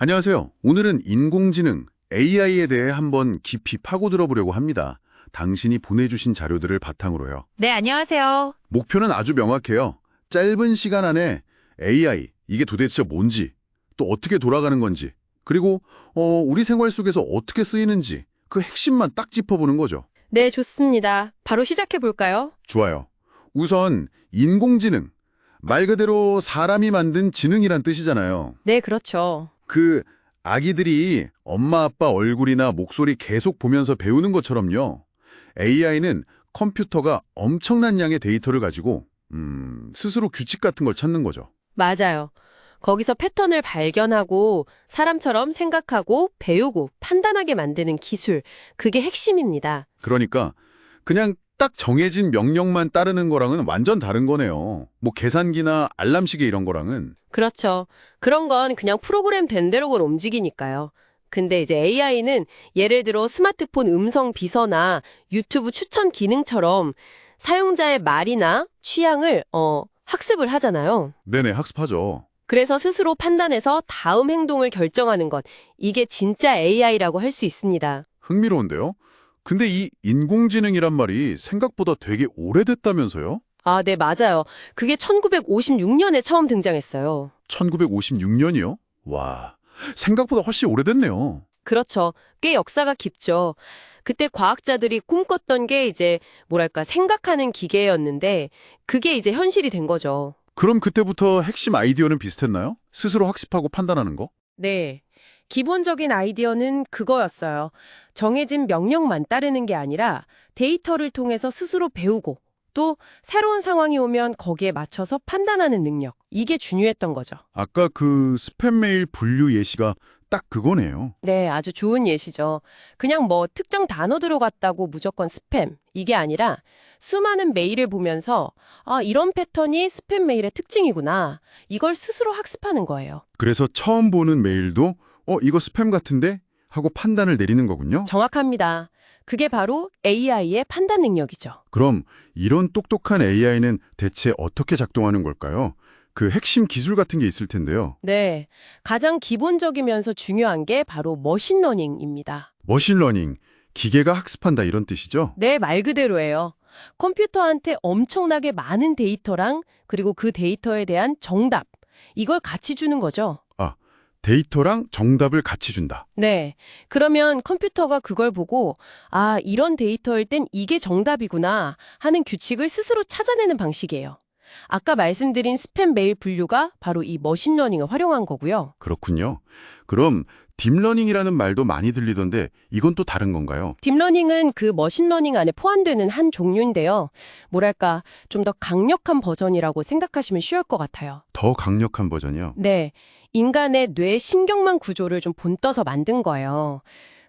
안녕하세요. 오늘은 인공지능 AI에 대해 한번 깊이 파고들어 보려고 합니다. 당신이 보내주신 자료들을 바탕으로요. 네, 안녕하세요. 목표는 아주 명확해요. 짧은 시간 안에 AI, 이게 도대체 뭔지, 또 어떻게 돌아가는 건지, 그리고 어, 우리 생활 속에서 어떻게 쓰이는지 그 핵심만 딱 짚어보는 거죠. 네, 좋습니다. 바로 시작해 볼까요? 좋아요. 우선 인공지능, 말 그대로 사람이 만든 지능이란 뜻이잖아요. 네, 그렇죠. 그 아기들이 엄마 아빠 얼굴이나 목소리 계속 보면서 배우는 것처럼요. AI는 컴퓨터가 엄청난 양의 데이터를 가지고 음, 스스로 규칙 같은 걸 찾는 거죠. 맞아요. 거기서 패턴을 발견하고 사람처럼 생각하고 배우고 판단하게 만드는 기술, 그게 핵심입니다. 그러니까 그냥 딱 정해진 명령만 따르는 거랑은 완전 다른 거네요. 뭐 계산기나 알람시계 이런 거랑은 그렇죠. 그런 건 그냥 프로그램 된 대로건 움직이니까요. 근데 이제 AI는 예를 들어 스마트폰 음성 비서나 유튜브 추천 기능처럼 사용자의 말이나 취향을 어, 학습을 하잖아요. 네네 학습하죠. 그래서 스스로 판단해서 다음 행동을 결정하는 것, 이게 진짜 AI라고 할 수 있습니다. 흥미로운데요. 근데 이 인공지능이란 말이 생각보다 되게 오래됐다면서요? 아, 네, 맞아요. 그게 1956년에 처음 등장했어요. 1956년이요? 와, 생각보다 훨씬 오래됐네요. 그렇죠. 꽤 역사가 깊죠. 그때 과학자들이 꿈꿨던 게 이제 뭐랄까 생각하는 기계였는데 그게 이제 현실이 된 거죠. 그럼 그때부터 핵심 아이디어는 비슷했나요? 스스로 학습하고 판단하는 거? 네. 기본적인 아이디어는 그거였어요. 정해진 명령만 따르는 게 아니라 데이터를 통해서 스스로 배우고 또 새로운 상황이 오면 거기에 맞춰서 판단하는 능력. 이게 중요했던 거죠. 아까 그 스팸 메일 분류 예시가 딱 그거네요. 네, 아주 좋은 예시죠. 그냥 뭐 특정 단어 들어갔다고 무조건 스팸. 이게 아니라 수많은 메일을 보면서 아, 이런 패턴이 스팸 메일의 특징이구나. 이걸 스스로 학습하는 거예요. 그래서 처음 보는 메일도 어, 이거 스팸 같은데? 하고 판단을 내리는 거군요. 정확합니다. 그게 바로 AI의 판단 능력이죠. 그럼 이런 똑똑한 AI는 대체 어떻게 작동하는 걸까요? 그 핵심 기술 같은 게 있을 텐데요. 네. 가장 기본적이면서 중요한 게 바로 머신러닝입니다. 머신러닝, 기계가 학습한다 이런 뜻이죠? 네, 말 그대로예요. 컴퓨터한테 엄청나게 많은 데이터랑 그리고 그 데이터에 대한 정답, 이걸 같이 주는 거죠. 데이터랑 정답을 같이 준다. 네. 그러면 컴퓨터가 그걸 보고, 아, 이런 데이터일 땐 이게 정답이구나 하는 규칙을 스스로 찾아내는 방식이에요. 아까 말씀드린 스팸 메일 분류가 바로 이 머신러닝을 활용한 거고요. 그렇군요. 그럼 딥러닝이라는 말도 많이 들리던데 이건 또 다른 건가요? 딥러닝은 그 머신러닝 안에 포함되는 한 종류인데요. 뭐랄까, 좀 더 강력한 버전이라고 생각하시면 쉬울 것 같아요. 더 강력한 버전이요. 네. 인간의 뇌 신경망 구조를 좀 본떠서 만든 거예요.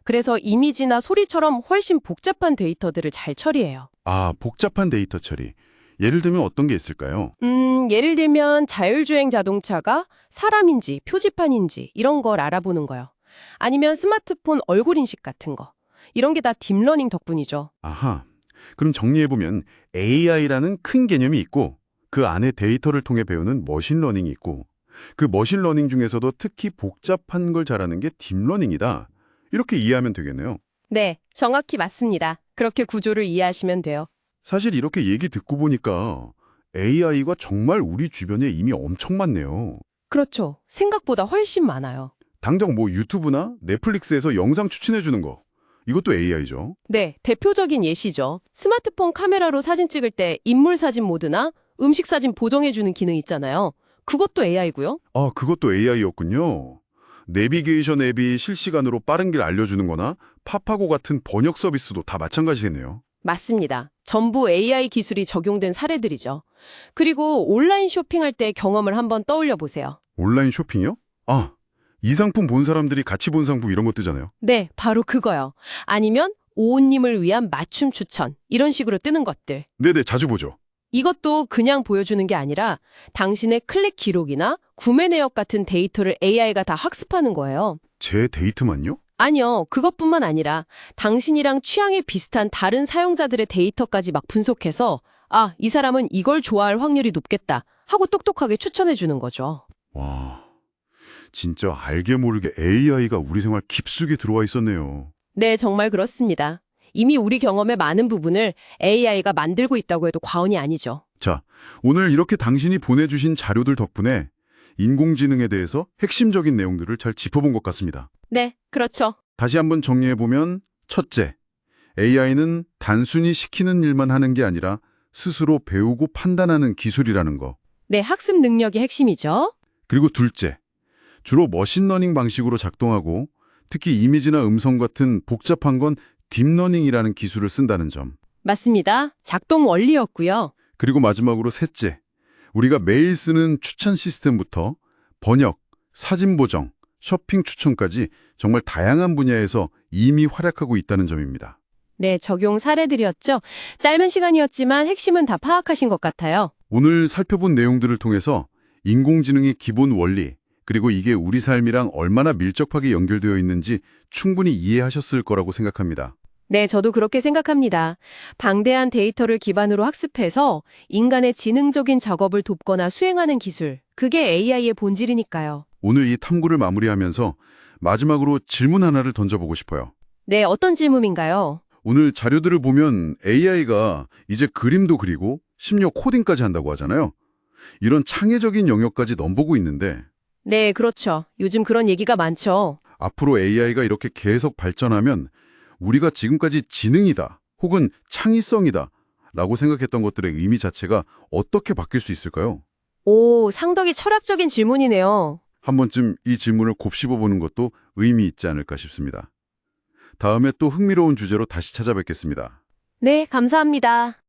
그래서 이미지나 소리처럼 훨씬 복잡한 데이터들을 잘 처리해요. 아, 복잡한 데이터 처리. 예를 들면 어떤 게 있을까요? 음, 예를 들면 자율주행 자동차가 사람인지 표지판인지 이런 걸 알아보는 거요. 아니면 스마트폰 얼굴 인식 같은 거. 이런 게 다 딥러닝 덕분이죠. 아하. 그럼 정리해보면 AI라는 큰 개념이 있고 그 안에 데이터를 통해 배우는 머신러닝이 있고 그 머신러닝 중에서도 특히 복잡한 걸 잘하는 게 딥러닝이다. 이렇게 이해하면 되겠네요. 네, 정확히 맞습니다. 그렇게 구조를 이해하시면 돼요. 사실 이렇게 얘기 듣고 보니까 AI가 정말 우리 주변에 이미 엄청 많네요. 그렇죠. 생각보다 훨씬 많아요. 당장 뭐 유튜브나 넷플릭스에서 영상 추천해주는 거. 이것도 AI죠. 네, 대표적인 예시죠. 스마트폰 카메라로 사진 찍을 때 인물 사진 모드나 음식 사진 보정해주는 기능 있잖아요. 그것도 AI고요. 아, 그것도 AI였군요. 내비게이션 앱이 실시간으로 빠른 길 알려주는 거나 파파고 같은 번역 서비스도 다 마찬가지겠네요. 맞습니다. 전부 AI 기술이 적용된 사례들이죠. 그리고 온라인 쇼핑할 때 경험을 한번 떠올려 보세요. 온라인 쇼핑이요? 아, 이 상품 본 사람들이 같이 본 상품 이런 거 뜨잖아요. 네, 바로 그거요. 아니면 오은님을 위한 맞춤 추천 이런 식으로 뜨는 것들. 네네, 자주 보죠. 이것도 그냥 보여주는 게 아니라 당신의 클릭 기록이나 구매 내역 같은 데이터를 AI가 다 학습하는 거예요. 제 데이트만요? 아니요, 그것뿐만 아니라 당신이랑 취향이 비슷한 다른 사용자들의 데이터까지 막 분석해서 아, 이 사람은 이걸 좋아할 확률이 높겠다 하고 똑똑하게 추천해 주는 거죠. 와, 진짜 알게 모르게 AI가 우리 생활 깊숙이 들어와 있었네요. 네, 정말 그렇습니다. 이미 우리 경험의 많은 부분을 AI가 만들고 있다고 해도 과언이 아니죠. 자, 오늘 이렇게 당신이 보내주신 자료들 덕분에 인공지능에 대해서 핵심적인 내용들을 잘 짚어본 것 같습니다. 네, 그렇죠. 다시 한번 정리해보면 첫째, AI는 단순히 시키는 일만 하는 게 아니라 스스로 배우고 판단하는 기술이라는 거. 네, 학습 능력이 핵심이죠. 그리고 둘째, 주로 머신러닝 방식으로 작동하고 특히 이미지나 음성 같은 복잡한 건 딥러닝이라는 기술을 쓴다는 점. 맞습니다. 작동 원리였고요. 그리고 마지막으로 셋째, 우리가 매일 쓰는 추천 시스템부터 번역, 사진 보정, 쇼핑 추천까지 정말 다양한 분야에서 이미 활약하고 있다는 점입니다. 네, 적용 사례들이었죠. 짧은 시간이었지만 핵심은 다 파악하신 것 같아요. 오늘 살펴본 내용들을 통해서 인공지능의 기본 원리, 그리고 이게 우리 삶이랑 얼마나 밀접하게 연결되어 있는지 충분히 이해하셨을 거라고 생각합니다. 네, 저도 그렇게 생각합니다. 방대한 데이터를 기반으로 학습해서 인간의 지능적인 작업을 돕거나 수행하는 기술. 그게 AI의 본질이니까요. 오늘 이 탐구를 마무리하면서 마지막으로 질문 하나를 던져보고 싶어요. 네, 어떤 질문인가요? 오늘 자료들을 보면 AI가 이제 그림도 그리고 심지어 코딩까지 한다고 하잖아요. 이런 창의적인 영역까지 넘보고 있는데 네, 그렇죠. 요즘 그런 얘기가 많죠. 앞으로 AI가 이렇게 계속 발전하면 우리가 지금까지 지능이다 혹은 창의성이다 라고 생각했던 것들의 의미 자체가 어떻게 바뀔 수 있을까요? 오, 상당히 철학적인 질문이네요. 한 번쯤 이 질문을 곱씹어보는 것도 의미 있지 않을까 싶습니다. 다음에 또 흥미로운 주제로 다시 찾아뵙겠습니다. 네, 감사합니다.